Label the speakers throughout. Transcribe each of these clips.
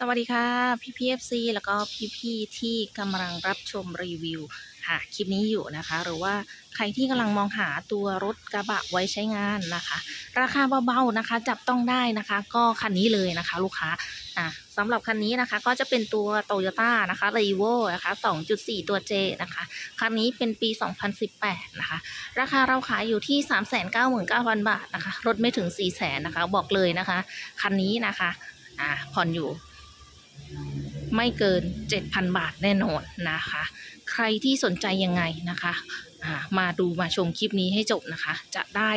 Speaker 1: สวัสดีค่ะพี่พีเอฟซีแล้วก็พี่พี่ที่กำลังรับชมรีวิวค่ะคลิปนี้อยู่นะคะ หรือว่าใครที่กำลังมองหาตัวรถกระบะไว้ใช้งานนะคะ ราคาเบาๆนะคะ จับต้องได้นะคะ ก็คันนี้เลยนะคะ ลูกค้าอะสำหรับคันนี้นะคะก็จะเป็นตัวโตโยต้านะคะรีโวนะคะ 2.4 ตัว J นะคะ คันนี้เป็นปี 2018 นะคะ ราคาเราขายอยู่ที่ 399,000 บาทนะคะ รถไม่ถึง 400,000นะคะ บอกเลยนะคะ คันนี้นะคะอ่าผ่อนอยู่ ไม่เกิน 7,000 บาทแน่นอนนะคะ ใครที่สนใจยังไงนะคะ มาดูมาชมคลิปนี้ให้จบนะคะ จะได้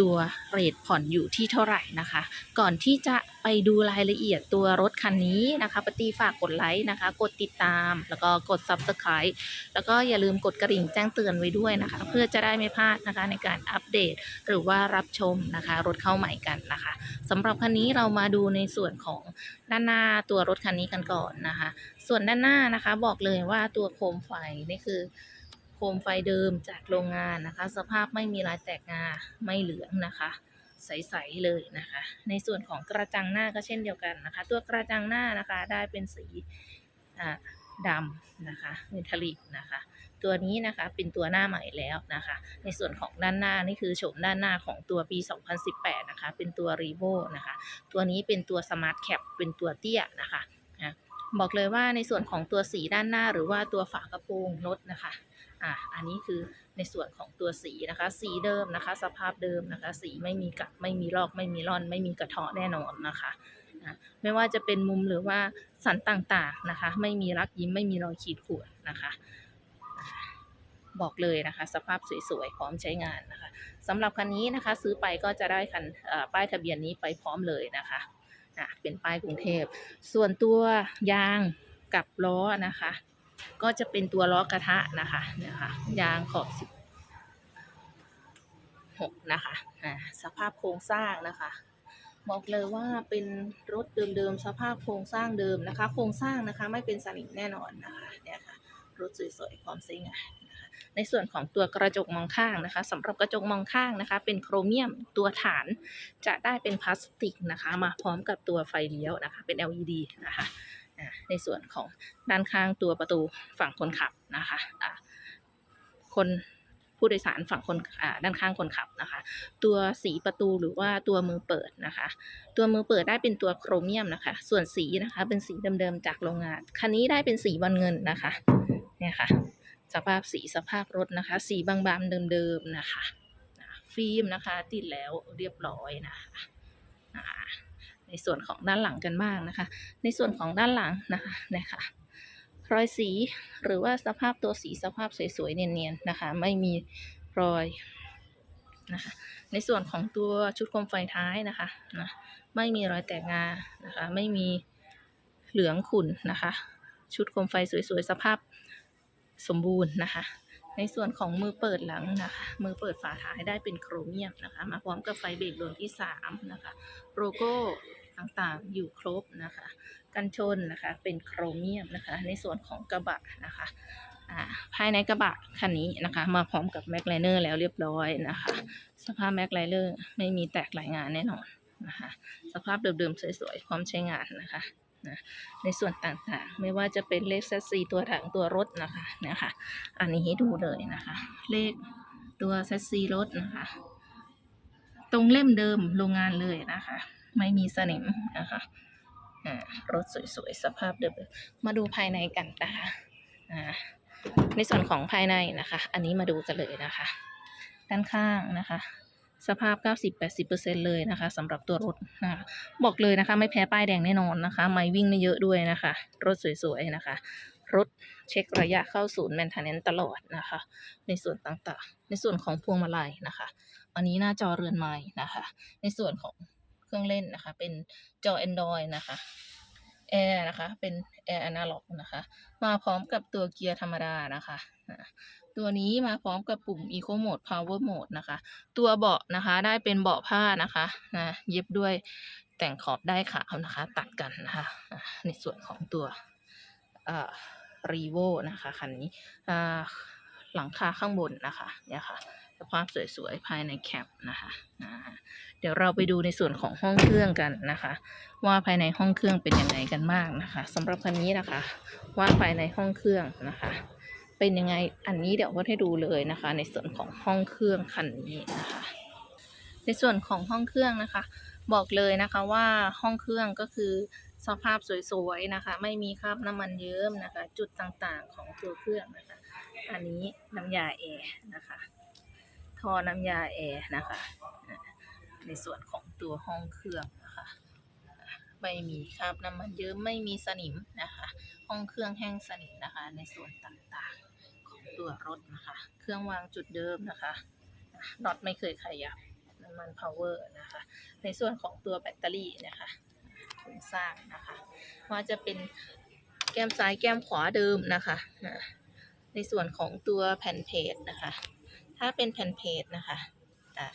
Speaker 1: ตัวเรทผ่อนอยู่ที่เท่าไหร่นะคะ ก่อนที่จะไปดูรายละเอียดตัวรถคันนี้นะคะปฏิฝากกดไลค์นะคะ กดติดตาม แล้วก็กด Subscribe แล้วก็อย่าลืมกดกระดิ่งแจ้งเตือนไว้ด้วยนะคะ เพื่อจะได้ไม่พลาดนะคะในการอัปเดตหรือว่ารับชมนะคะ รถเข้าใหม่กันนะคะสำหรับคันนี้เรามาดูในส่วนของด้านหน้าตัวรถคันนี้กันก่อนนะคะ ส่วนด้านหน้านะคะบอกเลยว่าตัวโคมไฟนี่คือ มไฟเดิมจากโรงงานนะคะ สภาพไม่มีรอยแตกงาไม่เหลืองนะคะใสๆเลยนะคะ ในส่วนของกระจังหน้าก็เช่นเดียวกันนะคะ ตัวกระจังหน้านะคะได้เป็นสีดำนะคะเมทัลลิกนะคะ ตัวนี้นะคะเป็นตัวหน้าใหม่แล้วนะคะ ในส่วนของด้านหน้านี่คือโฉมด้านหน้าของตัวปี 2018 นะคะ เป็นตัว r e v o นะคะ ตัวนี้เป็นตัว Smart Cap เป็นตัวเตี้ยนะคะ บอกเลยว่าในส่วนของตัวสีด้านหน้าหรือว่าตัวฝากระโปรงรถนะคะ อะอันนี้คือในส่วนของตัวสีนะคะ สีเดิมนะคะ สภาพเดิมนะคะ สีไม่มีกัดไม่มีลอกไม่มีร่อน ไม่มีกระเทาะแน่นอนนะคะไม่ว่าจะเป็นมุมหรือว่าสันต่างๆนะคะ ไม่มีรักยิ้มไม่มีรอยขีดข่วนนะคะ บอกเลยนะคะ สภาพสวยๆพร้อมใช้งานนะคะสำหรับคันนี้นะคะ ซื้อไปก็จะได้คันป้ายทะเบียนนี้ไปพร้อมเลยนะคะะเป็นป้ายกรุงเทพ ส่วนตัวยางกับล้อนะคะ ก็จะเป็นตัวล้อกระทะนะคะเนี่ยค่ะยางขอบสิบหกนะคะสภาพโครงสร้างนะคะ บอกเลยว่าเป็นรถเดิมๆสภาพโครงสร้างเดิมนะคะ โครงสร้างนะคะไม่เป็นสนิมแน่นอนนะคะเนี่ยค่ะรถสวยๆพร้อมใช้งานนะในส่วนของตัวกระจกมองข้างนะคะสำหรับกระจกมองข้างนะคะ เป็นโครเมียมตัวฐานจะได้เป็นพลาสติกนะคะ มาพร้อมกับตัวไฟเลี้ยวนะคะ เป็น LED นะคะ ในส่วนของด้านข้างตัวประตูฝั่งคนขับนะคะคนผู้โดยสารฝั่งคนด้านข้างคนขับนะคะ ตัวสีประตูหรือว่าตัวมือเปิดนะคะ ตัวมือเปิดได้เป็นตัวโครเมียมนะคะ ส่วนสีนะคะเป็นสีเดิมๆจากโรงงาน คันนี้ได้เป็นสีบอลเงินนะคะเนี่ยค่ะสภาพสีสภาพรถนะคะ สีบางๆเดิมๆนะคะฟิล์มนะคะ ติดแล้วเรียบร้อยนะคะ ในส่วนของด้านหลังกันบ้างนะคะ ในส่วนของด้านหลังนะคะนี่ยค่ะรอยสีหรือว่าสภาพตัวสีสภาพสวยๆเนียนๆนะคะ ไม่มีรอยนะคะในส่วนของตัวชุดโคมไฟท้ายนะคะนะไม่มีรอยแตกงานะคะไม่มีเหลืองขุ่นนะคะ ชุดโคมไฟสวยๆสภาพสมบูรณ์นะคะ ในส่วนของมือเปิดหลังนะคะมือเปิดฝาท้ายได้เป็นโครเมียมนะคะมาพร้อมกับไฟเบรกดวงที่สามนะคะโลโก้ ต่างๆ อยู่ครบนะคะ กันชนนะคะเป็นโครเมียมนะคะ ในส่วนของกระบะนะคะภายในกระบะคันนี้นะคะ มาพร้อมกับแม็กไลเนอร์แล้วเรียบร้อยนะคะ สภาพแม็กไลเนอร์ไม่มีแตกหลายงานแน่นอนนะคะ สภาพเดิมๆสวยๆพร้อมใช้งานนะคะนะในส่วนต่างๆ ไม่ว่าจะเป็นเลขแซซีตัวถังตัวรถนะคะนี่ยค่ะอันนี้ให้ดูเลยนะคะ เลขตัวแซซีรถนะคะ ตรงเล่มเดิมโรงงานเลยนะคะ ไม่มีสนิมนะคะอ่ารถสวยๆ สภาพเดิมมาดูภายในกันนะคะอ่าในส่วนของภายในนะคะ อันนี้มาดูกันเลยนะคะ ด้านข้างนะคะ สภาพ 90-80%เลยนะคะสำหรับตัวรถนะคะบอกเลยนะคะ ไม่แพ้ป้ายแดงแน่นอนนะคะ ไม่วิ่งไม่เยอะด้วยนะคะ รถสวยๆ นะคะ รถเช็คระยะเข้าศูนย์แมนเทนเนนตลอดนะคะ ในส่วนต่างๆ ในส่วนของพวงมาลัยนะคะ อันนี้หน้าจอเรือนไม้นะคะ ในส่วนของ เครื่องเล่นนะคะ เป็นจอ Android นะคะแอร์นะคะ เป็นแอร์อนาล็อกนะคะ มาพร้อมกับตัวเกียร์ธรรมดานะคะ ตัวนี้มาพร้อมกับปุ่ม Eco Mode Power Mode นะคะ ตัวเบาะนะคะได้เป็นเบาะผ้านะคะนะเย็บด้วยแต่งขอบได้ขาวนะคะ ตัดกันนะคะ ในส่วนของตัวอ่ารีโวนะคะคันนี้หลังคาข้างบนนะคะเนี่ยค่ะ สภาพสวยๆภายในแคปนะคะเดี๋ยวเราไปดูในส่วนของห้องเครื่องกันนะคะ ว่าภายในห้องเครื่องเป็นยังไงกันบ้างนะคะสำหรับคันนี้นะคะ ว่าภายในห้องเครื่องนะคะ เป็นยังไงอันนี้เดี๋ยวก็ให้ดูเลยนะคะ ในส่วนของห้องเครื่องคันนี้นะคะ ในส่วนของห้องเครื่องนะคะ บอกเลยนะคะว่าห้องเครื่องก็คือสภาพสวยๆนะคะ ไม่มีคราบน้ำมันเยิ้มนะคะ จุดต่างๆของตัวเครื่องนะคะ อันนี้น้ำยาแอร์นะคะ ท่อน้ำยาแอร์นะคะ ในส่วนของตัวห้องเครื่องนะคะไม่มีคราบน้ำมันเยิ้มไม่มีสนิมนะคะ ห้องเครื่องแห้งสนิทนะคะ ในส่วนต่างๆของตัวรถนะคะ เครื่องวางจุดเดิมนะคะน็อตไม่เคยขยับน้ำมันพาวเวอร์นะคะ ในส่วนของตัวแบตเตอรี่นะคะโครงสร้างนะคะว่าจะเป็นแก้มซ้ายแก้มขวาเดิมนะคะ ในส่วนของตัวแผ่นเพจนะคะ ถ้าเป็นแผ่นเพจนะคะ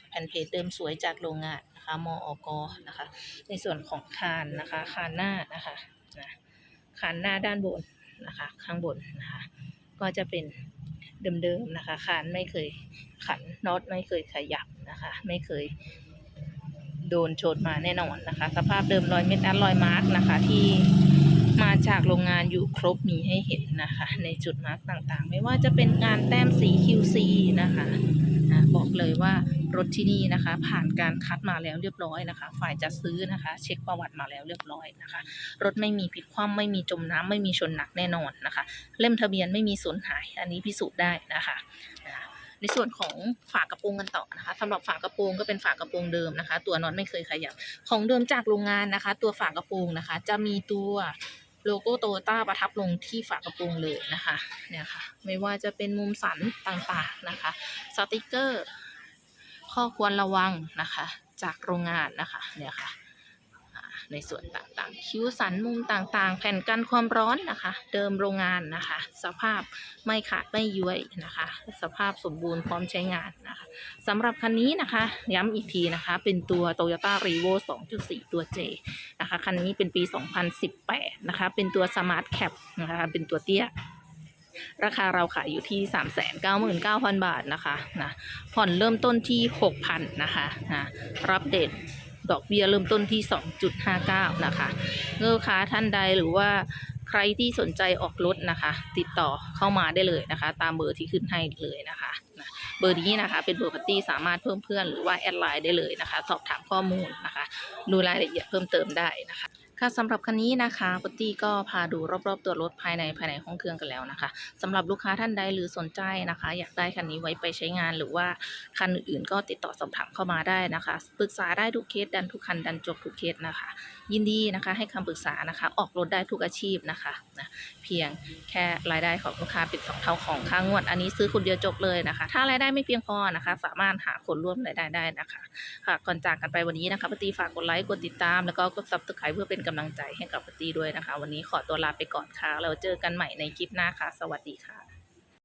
Speaker 1: แผ่นเพจเดิมสวยจากโรงงานนะคะมออกนะคะ ในส่วนของคานนะคะคานหน้านะคะนะคานหน้าด้านบนนะคะ ข้างบนนะคะ ก็จะเป็นเดิมๆนะคะ คานไม่เคยขันน็อตไม่เคยขยับนะคะ ไม่เคยโดนชนมาแน่นอนนะคะ สภาพเดิมรอยเม็ดอันรอยมาร์กนะคะที่ มาจากโรงงานอยู่ครบมีให้เห็นนะคะ ในจุดมาร์กต่างๆ ไม่ว่าจะเป็นงานแต้มสี QC นะคะนะบอกเลยว่ารถที่นี่นะคะ ผ่านการคัดมาแล้วเรียบร้อยนะคะ ฝ่ายจัดซื้อนะคะ เช็คประวัติมาแล้วเรียบร้อยนะคะ รถไม่มีพลิกคว่ำไม่มีจมน้ำไม่มีชนหนักแน่นอนนะคะ เล่มทะเบียนไม่มีสูญหาย อันนี้พิสูจน์ได้นะคะในส่วนของฝากระโปรงกันต่อนะคะสำหรับฝากระโปรงก็เป็นฝากระโปรงเดิมนะคะ ตัวน็อตไม่เคยขยับของเดิมจากโรงงานนะคะ ตัวฝากระโปรงนะคะ จะมีตัว โลโก้โตโยต้าประทับลงที่ฝากระโปรงเลยนะคะเนี่ยค่ะไม่ว่าจะเป็นมุมสันต่างๆนะคะสติกเกอร์ ข้อควรระวังนะคะ จากโรงงานนะคะเนี่ยค่ะ ในส่วนต่างๆ คิ้วสันมุมต่างๆ แผ่นกันความร้อนนะคะ เดิมโรงงานนะคะ สภาพไม่ขาดไม่ย้วยนะคะ สภาพสมบูรณ์พร้อมใช้งานนะคะสำหรับคันนี้นะคะ ย้ำอีกทีนะคะ เป็นตัว Toyota r e v o 2.4 ตัว J นะคะ คันนี้เป็นปี 2018 นะคะ เป็นตัว Smart Cap นะคะเป็นตัวเตี้ยราคาเราขายอยู่ที่ 399,000 บาทนะคะนะผ่อนเริ่มต้นที่ 6,000นะคะนะรับเด็ด ดอกเบี้ยเริ่มต้นที่ 2.59 นะคะลูกค้าท่านใดหรือว่าใครที่สนใจออกรถนะคะ ติดต่อเข้ามาได้เลยนะคะ ตามเบอร์ที่ขึ้นให้เลยนะคะนะเบอร์นี้นะคะ เป็นเบอร์พัตตี้สามารถเพิ่มเพื่อนหรือว่าแอดไลน์ได้เลยนะคะ สอบถามข้อมูลนะคะ ดูรายละเอียดเพิ่มเติมได้นะคะ ค่ะสำหรับคันนี้นะคะปตตี้ก็พาดูรอบๆตัวรถภายในภายในห้องเครื่องกันแล้วนะคะสำหรับลูกค้าท่านใดหรือสนใจนะคะ อยากได้คันนี้ไว้ไปใช้งานหรือว่าคันอื่นๆ ก็ติดต่อสอบถามเข้ามาได้นะคะปรึกษาได้ทุกเคสดันทุกคันดันจบทุกเคสนะคะ ยินดีนะคะให้คำปรึกษานะคะ ออกรถได้ทุกอาชีพนะคะนะเพียงแค่รายได้ของลูกค้าเป็นสองเท่าของค่างวด อันนี้ซื้อคนเดียวจบเลยนะคะ ถ้ารายได้ไม่เพียงพอนะคะ สามารถหาคนร่วมรายได้ได้นะคะค่ะก่อนจากกันไปวันนี้นะคะปตีฝากกดไลค์กดติดตามแล้วก็กดซับสไครต์เพื่อเป็นกำลังใจให้กับปตีด้วยนะคะ วันนี้ขอตัวลาไปก่อนค่ะเราเจอกันใหม่ในคลิปหน้าค่ะ สวัสดีค่ะ